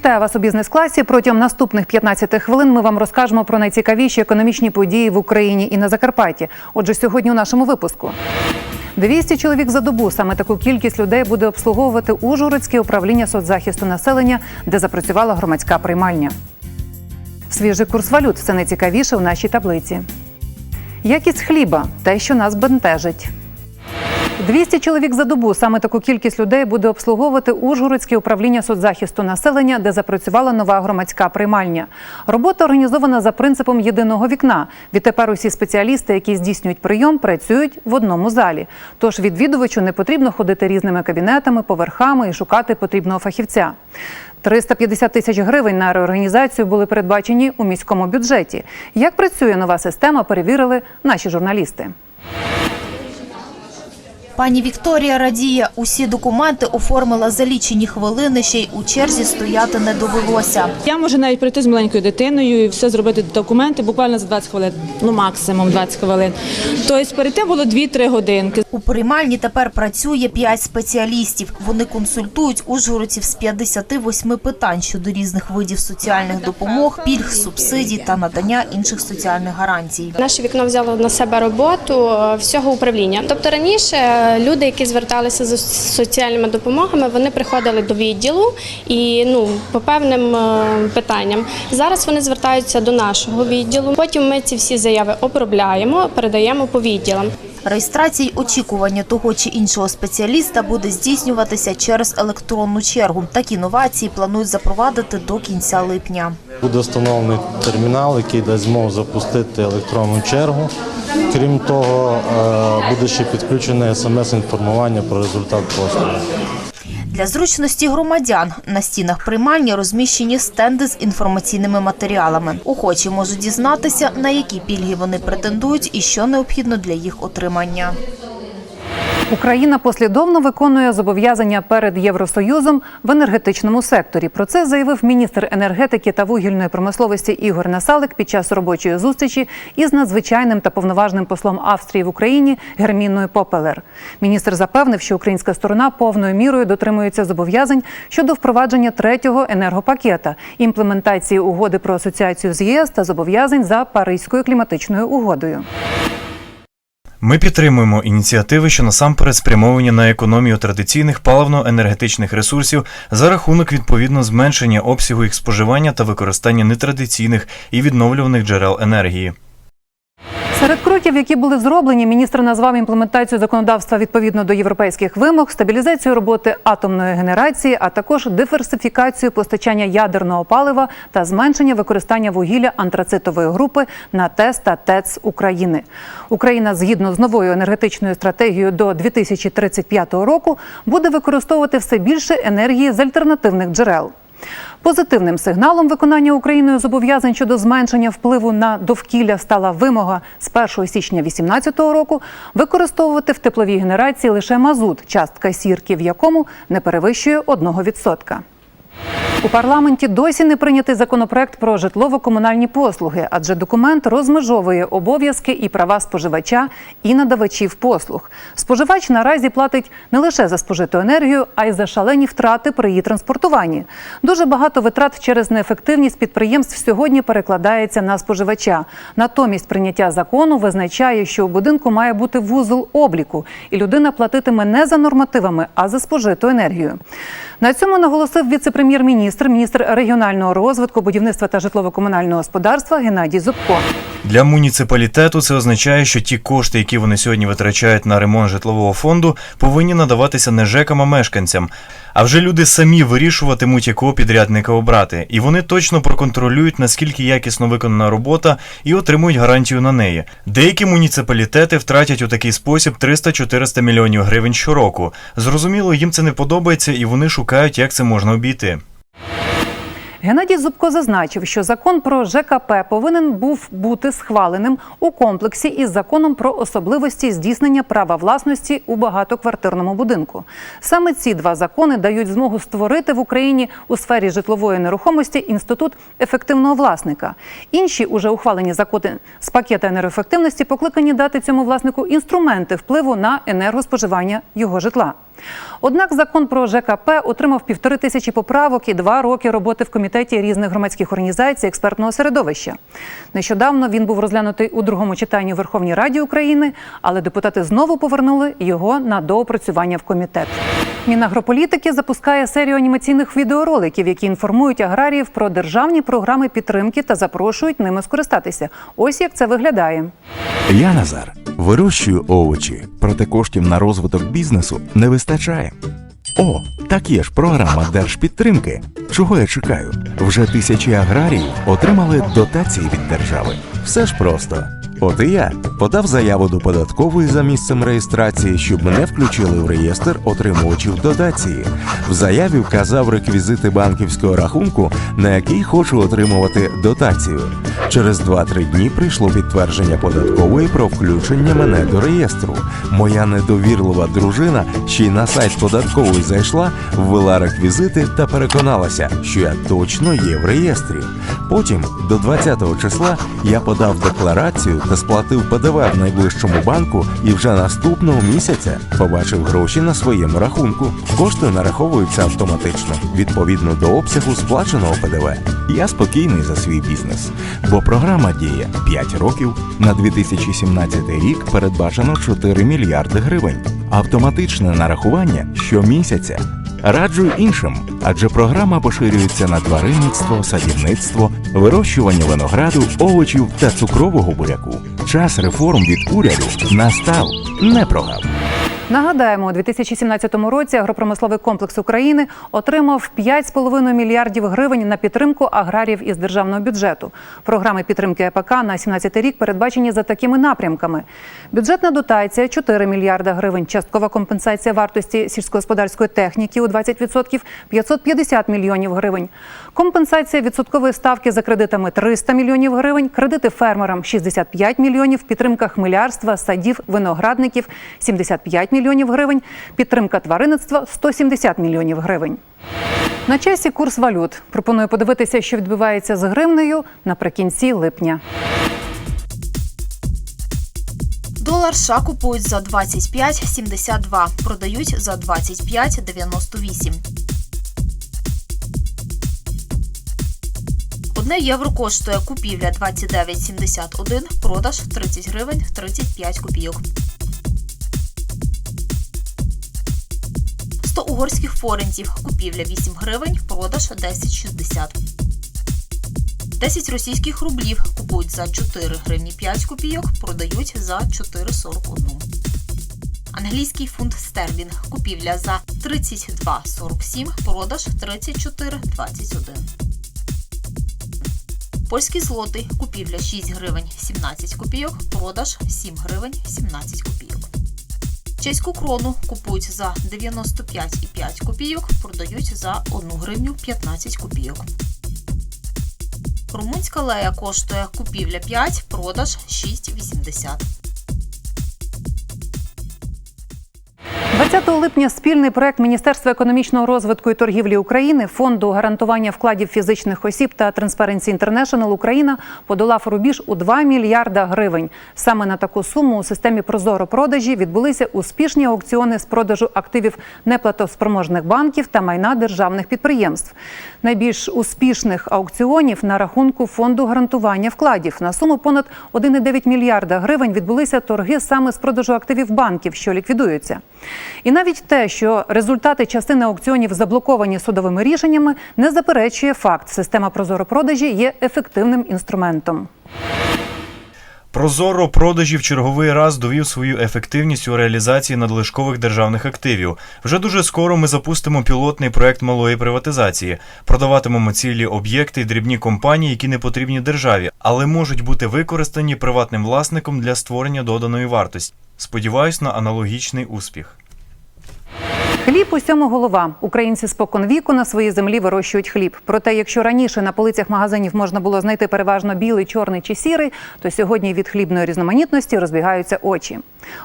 Вітаю вас у бізнес-класі. Протягом наступних 15 хвилин ми вам розкажемо про найцікавіші економічні події в Україні і на Закарпатті. Отже, сьогодні у нашому випуску. 200 чоловік за добу. Саме таку кількість людей буде обслуговувати Ужгородське управління соцзахисту населення, де запрацювала громадська приймальня. Свіжий курс валют все найцікавіше у нашій таблиці. Якість хліба те, що нас бентежить. 200 чоловік за добу. Саме таку кількість людей буде обслуговувати Ужгородське управління соцзахисту населення, де запрацювала нова громадська приймальня. Робота організована за принципом єдиного вікна. Відтепер усі спеціалісти, які здійснюють прийом, працюють в одному залі. Тож відвідувачу не потрібно ходити різними кабінетами, поверхами і шукати потрібного фахівця. 350 тисяч гривень на реорганізацію були передбачені у міському бюджеті. Як працює нова система, перевірили наші журналісти. Пані Вікторія радіє, усі документи оформила за лічені хвилини, ще й у черзі стояти не довелося. Я можу навіть прийти з маленькою дитиною і все зробити документи буквально за 20 хвилин, ну максимум 20 хвилин. Тобто перейти було 2-3 годинки. У приймальні тепер працює 5 спеціалістів. Вони консультують ужгородців з 58 питань щодо різних видів соціальних допомог, пільг, субсидій та надання інших соціальних гарантій. Наше вікно взяло на себе роботу е, всього управління. Тобто раніше е, люди, які зверталися за соціальними допомогами, вони приходили до відділу і ну по певним е, питанням. Зараз вони звертаються до нашого відділу. Потім ми ці всі заяви обробляємо, передаємо по відділам. Реєстрація й очікування того чи іншого спеціаліста буде здійснюватися через електронну чергу. Такі новації планують запровадити до кінця липня. Буде встановлений термінал, який дасть змогу запустити електронну чергу. Крім того, е, буде ще підключене смс-інформування про результат послуги. Для зручності громадян на стінах приймальні розміщені стенди з інформаційними матеріалами. Охочі можуть дізнатися, на які пільги вони претендують і що необхідно для їх отримання. Україна послідовно виконує зобов'язання перед Євросоюзом в енергетичному секторі. Про це заявив міністр енергетики та вугільної промисловості Ігор Насалик під час робочої зустрічі із надзвичайним та повноважним послом Австрії в Україні Герміною Попелер. Міністр запевнив, що українська сторона повною мірою дотримується зобов'язань щодо впровадження третього енергопакета, імплементації угоди про асоціацію з ЄС та зобов'язань за Паризькою кліматичною угодою. Ми підтримуємо ініціативи, що насамперед спрямовані на економію традиційних паливно-енергетичних ресурсів за рахунок відповідно зменшення обсягу їх споживання та використання нетрадиційних і відновлюваних джерел енергії. Серед кроків, які були зроблені, міністр назвав імплементацію законодавства відповідно до європейських вимог, стабілізацію роботи атомної генерації, а також диверсифікацію постачання ядерного палива та зменшення використання вугілля антрацитової групи на ТЕС та ТЕЦ України. Україна, згідно з новою енергетичною стратегією до 2035 року, буде використовувати все більше енергії з альтернативних джерел. Позитивним сигналом виконання Україною зобов'язань щодо зменшення впливу на довкілля стала вимога з 1 січня 2018 року використовувати в тепловій генерації лише мазут, частка сірки в якому не перевищує 1%. У парламенті досі не прийнятий законопроект про житлово-комунальні послуги, адже документ розмежовує обов'язки і права споживача і надавачів послуг. Споживач наразі платить не лише за спожиту енергію, а й за шалені втрати при її транспортуванні. Дуже багато витрат через неефективність підприємств сьогодні перекладається на споживача. Натомість прийняття закону визначає, що у будинку має бути вузол обліку, і людина платитиме не за нормативами, а за спожиту енергію. На цьому наголосив віце-прем'єр-міністр, міністр регіонального розвитку, будівництва та житлово-комунального господарства Геннадій Зубко. Для муніципалітету це означає, що ті кошти, які вони сьогодні витрачають на ремонт житлового фонду, повинні надаватися не ЖЕКам, а мешканцям. А вже люди самі вирішуватимуть, якого підрядника обрати, і вони точно проконтролюють, наскільки якісно виконана робота, і отримують гарантію на неї. Деякі муніципалітети втратять у такий спосіб 300-400 мільйонів гривень щороку. Зрозуміло, їм це не подобається, і вони шукають, як це можна обійти. Геннадій Зубко зазначив, що закон про ЖКП повинен був бути схваленим у комплексі із законом про особливості здійснення права власності у багатоквартирному будинку. Саме ці два закони дають змогу створити в Україні у сфері житлової нерухомості інститут ефективного власника. Інші уже ухвалені закони з пакета енергоефективності покликані дати цьому власнику інструменти впливу на енергоспоживання його житла. Однак закон про ЖКП отримав півтори тисячі поправок і два роки роботи в комітеті різних громадських організацій експертного середовища. Нещодавно він був розглянутий у другому читанні Верховній Раді України, але депутати знову повернули його на доопрацювання в комітет. Мінагрополітики запускає серію анімаційних відеороликів, які інформують аграріїв про державні програми підтримки та запрошують ними скористатися. Ось як це виглядає. Я Назар вирощую овочі, проте коштів на розвиток бізнесу не вистачає. О, так є ж програма держпідтримки. Чого я чекаю? Вже тисячі аграріїв отримали дотації від держави. Все ж просто. От і я подав заяву до податкової за місцем реєстрації, щоб мене включили в реєстр отримувачів дотації. В заяві вказав реквізити банківського рахунку, на який хочу отримувати дотацію. Через 2-3 дні прийшло підтвердження податкової про включення мене до реєстру. Моя недовірлива дружина ще й на сайт податкової зайшла, ввела реквізити та переконалася, що я точно є в реєстрі. Потім, до 20-го числа, я подав декларацію та сплатив ПДВ в найближчому банку і вже наступного місяця побачив гроші на своєму рахунку. Кошти нараховуються автоматично відповідно до обсягу сплаченого ПДВ. Я спокійний за свій бізнес, бо програма діє 5 років. На 2017 рік передбачено 4 мільярди гривень. Автоматичне нарахування щомісяця. Раджу іншим, адже програма поширюється на тваринництво, садівництво, вирощування винограду, овочів та цукрового буряку. Час реформ від уряду настав не прогав. Нагадаємо, у 2017 році агропромисловий комплекс України отримав 5,5 мільярдів гривень на підтримку аграріїв із державного бюджету. Програми підтримки ЕПК на 2017 рік передбачені за такими напрямками: бюджетна дотація 4 мільярда гривень, часткова компенсація вартості сільськогосподарської техніки у 20% 550 мільйонів гривень, компенсація відсоткової ставки за кредитами 300 мільйонів гривень, кредити фермерам 65 мільйонів, підтримка хмелярства, садів, виноградників 75 мільйонів гривень, підтримка тваринництва 170 мільйонів гривень. На часі курс валют. Пропоную подивитися, що відбувається з гривнею наприкінці липня. Долар США купують за 25,72, продають за 25,98. Одне євро коштує купівля 29,71, продаж 30 гривень 35 копійок. 100 угорських форентів, купівля 8 гривень, продаж 10,60. 10 російських рублів купують за 4 гривні 5 копійок, продають за 4,41. Англійський фунт стерлінг. Купівля за 32,47, продаж 34,21. Польський злотий. Купівля 6 гривень 17 копійок, продаж 7 гривень 17 копійок. Чеську крону купують за 95,5 копійок, продають за 1 гривню 15 копійок. Румунська лея коштує купівля 5, продаж 6,80. 20 липня спільний проект Міністерства економічного розвитку і торгівлі України, фонду гарантування вкладів фізичних осіб та Transparency International Україна подолав рубіж у 2 мільярда гривень. Саме на таку суму у системі Прозоро продажі відбулися успішні аукціони з продажу активів неплатоспроможних банків та майна державних підприємств. Найбільш успішних аукціонів на рахунку фонду гарантування вкладів на суму понад 1,9 мільярда гривень відбулися торги саме з продажу активів банків, що ліквідуються. І навіть те, що результати частини аукціонів заблоковані судовими рішеннями, не заперечує факт, система Прозоро продажі є ефективним інструментом. Прозоро продажі в черговий раз довів свою ефективність у реалізації надлишкових державних активів. Вже дуже скоро ми запустимо пілотний проект малої приватизації. Продаватимемо цілі об'єкти і дрібні компанії, які не потрібні державі, але можуть бути використані приватним власником для створення доданої вартості. Сподіваюсь на аналогічний успіх. Хліб усьому голова. Українці спокон віку на своїй землі вирощують хліб. Проте, якщо раніше на полицях магазинів можна було знайти переважно білий, чорний чи сірий, то сьогодні від хлібної різноманітності розбігаються очі.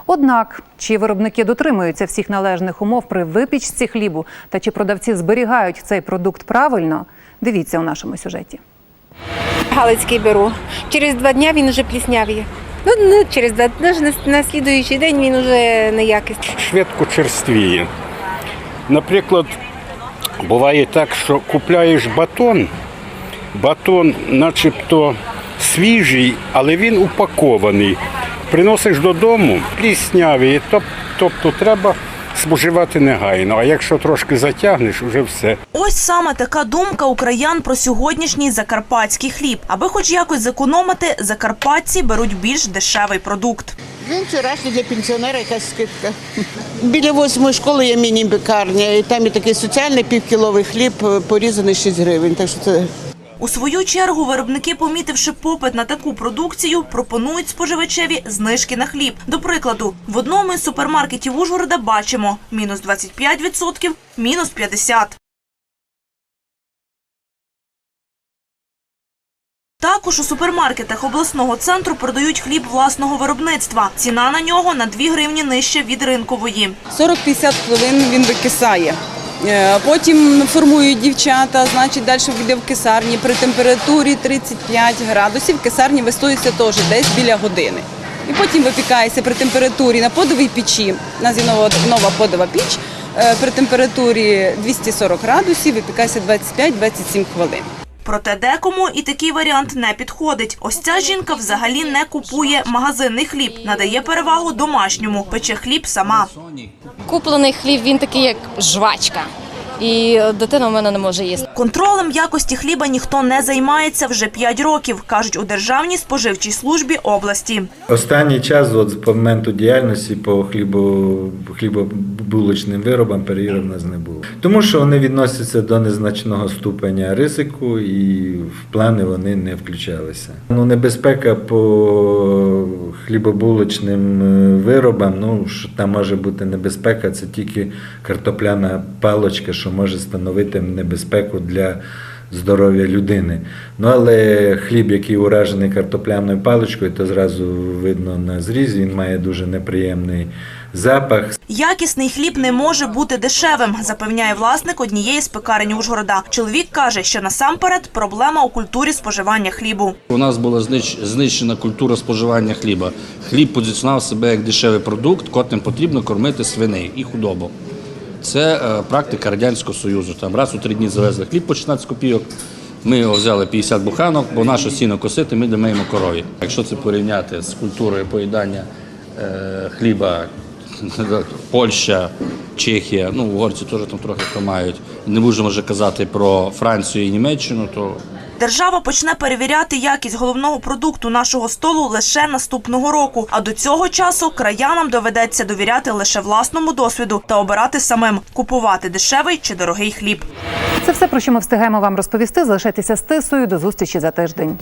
Однак, чи виробники дотримуються всіх належних умов при випічці хлібу, та чи продавці зберігають цей продукт правильно, дивіться у нашому сюжеті. Галицький беру. Через два дні він вже пліснявіє. Ну, не через два навіть на, на слідуючий день він вже неякісний. швидко черствіє. Наприклад, буває так, що купляєш батон, батон начебто свіжий, але він упакований. Приносиш додому пліснявий, тобто треба споживати негайно. А якщо трошки затягнеш, вже все. Ось саме така думка у краян про сьогоднішній закарпатський хліб. Аби хоч якось зекономити, закарпатці беруть більш дешевий продукт. Він вчорашній для пенсіонера якась скидка. Біля восьмої школи є міні-пекарня, і там і такий соціальний півкіловий хліб е, порізаний 6 гривень. Так що це У свою чергу виробники, помітивши попит на таку продукцію, пропонують споживачеві знижки на хліб. До прикладу, в одному із супермаркетів Ужгорода бачимо мінус 25%, мінус 50%. Також у супермаркетах обласного центру продають хліб власного виробництва. Ціна на нього на 2 гривні нижче від ринкової. 40-50 хвилин він викисає. Е, Потім формують дівчата, значить далі йде в кисарні при температурі 35 градусів. Кисарні вистоюється теж десь біля години. І потім випікається при температурі на подовій печі. У нас є нова, нова подова піч. е, При температурі 240 градусів випікається 25-27 хвилин. Проте декому і такий варіант не підходить. Ось ця жінка взагалі не купує магазинний хліб, надає перевагу домашньому, пече хліб сама. Куплений хліб він такий, як жвачка. І дитина в мене не може їсти. Контролем якості хліба ніхто не займається вже 5 років, кажуть у Державній споживчій службі області. Останній час, от з моменту діяльності по хлібо, хлібобулочним виробам перевірок в нас не було. Тому що вони відносяться до незначного ступеня ризику і в плани вони не включалися. Ну, небезпека по хлібобулочним е, виробам, ну що там може бути небезпека, це тільки картопляна палочка, що може становити небезпеку для здоров'я людини. Ну але хліб, який уражений картопляною паличкою, то зразу видно на зрізі, він має дуже неприємний запах. Якісний хліб не може бути дешевим, запевняє власник однієї з пекарень Ужгорода. Чоловік каже, що насамперед проблема у культурі споживання хлібу. У нас була знищена культура споживання хліба. Хліб позиціонував себе як дешевий продукт, котрим потрібно кормити свиней і худобу. Це е, практика Радянського Союзу. Там раз у три дні завезли хліб по 16 копійок. Ми його взяли 50 буханок, бо нашу сіно косити, ми дамо корові. Якщо це порівняти з культурою поїдання е, хліба, Польща, Чехія, ну угорці теж там трохи тримають. Не можемо вже казати про Францію і Німеччину, то Держава почне перевіряти якість головного продукту нашого столу лише наступного року. А до цього часу краянам доведеться довіряти лише власному досвіду та обирати самим купувати дешевий чи дорогий хліб. Це все про що ми встигаємо вам розповісти. Залишайтеся з тисою. До зустрічі за тиждень.